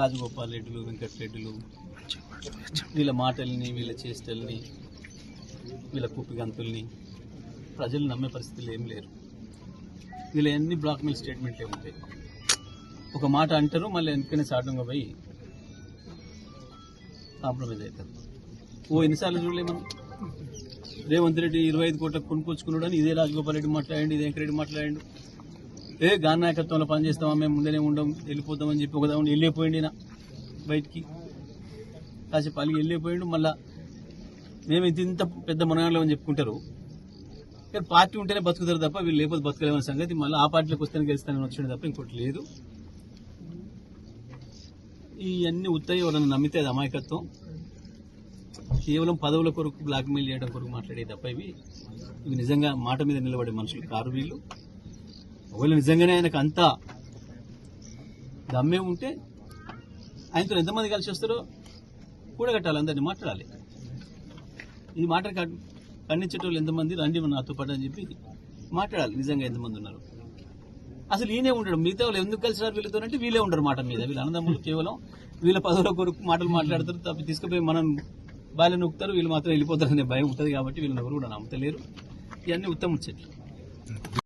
రాజగోపాల్ రెడ్డిలు వెంకటరెడ్డిలు వీళ్ళ మాటల్ని వీళ్ళ చేష్టల్ని వీళ్ళ కుప్పిగంతుల్ని ప్రజలు నమ్మే పరిస్థితులు ఏం లేరు. వీళ్ళ ఎన్ని బ్లాక్ మెయిల్ స్టేట్మెంట్లే ఉంటాయి. ఒక మాట అంటారు మళ్ళీ ఎందుకనే సాటంగా పోయి కాంప్రమైజ్ అవుతారు. ఓ ఎన్నిసార్లు చూడలే మనం? రేవంత్ రెడ్డి ఇరవై ఐదు కోట్లకు కొనుక్కొచ్చుకున్నాడు అని ఇదే రాజగోపాల్ రెడ్డి మాట్లాడండి ఇదే వెంకరెడ్డి మాట్లాడండి. ఏ గాన్ నాయకత్వంలో పనిచేస్తామా మేము ముందరే ఉండం వెళ్ళిపోతామని చెప్పి ఒక దాని వెళ్ళిపోయింది నా బయటికి. కాసేపు అలిగి వెళ్ళిపోయిండు మళ్ళా మేము ఇంత ఇంత పెద్ద మనగాళ్ళు అని చెప్పుకుంటారు. కానీ పార్టీ ఉంటేనే బతుకుతారు తప్ప వీళ్ళు లేకపోతే బతకలేమని సంగతి. మళ్ళీ ఆ పార్టీలోకి వస్తేనే గెలుస్తానని వచ్చాడు తప్ప ఇంకోటి లేదు. ఈ అన్ని ఉత్తయి ఎవరన్నా నమ్మితే అది అమాయకత్వం. కేవలం పదవుల కొరకు బ్లాక్మెయిల్ చేయడం కొరకు మాట్లాడే తప్ప ఇవి. ఇవి నిజంగా మాట మీద నిలబడే మనుషులు కారు వీళ్ళు. ఒకవేళ నిజంగానే ఆయనకు అంత దమ్మే ఉంటే ఆయనతో ఎంతమంది కలిసి వస్తారో కూడగట్టాలి అందరినీ మాట్లాడాలి. ఈ మాట ఖండించేటోళ్ళు ఎంతమంది రండి నాతో పాటు అని చెప్పి మాట్లాడాలి నిజంగా ఎంతమంది ఉన్నారు. అసలు ఈయనే ఉండడు మిగతా వాళ్ళు ఎందుకు కలిసినారు వీళ్ళతో అంటే వీళ్ళే ఉండరు మాట మీద. వీళ్ళ అన్నదమ్ములు కేవలం వీళ్ళ పదవుల కొరకు మాటలు మాట్లాడతారు తప్ప తీసుకుపోయి మనం బాల్య నొక్కుతారు వీళ్ళు మాత్రం వెళ్ళిపోతారు అనే భయం ఉంటుంది కాబట్టి వీళ్ళని ఎవరు కూడా నమ్మతలేరు ఇవన్నీ ఉత్తమ చెట్లు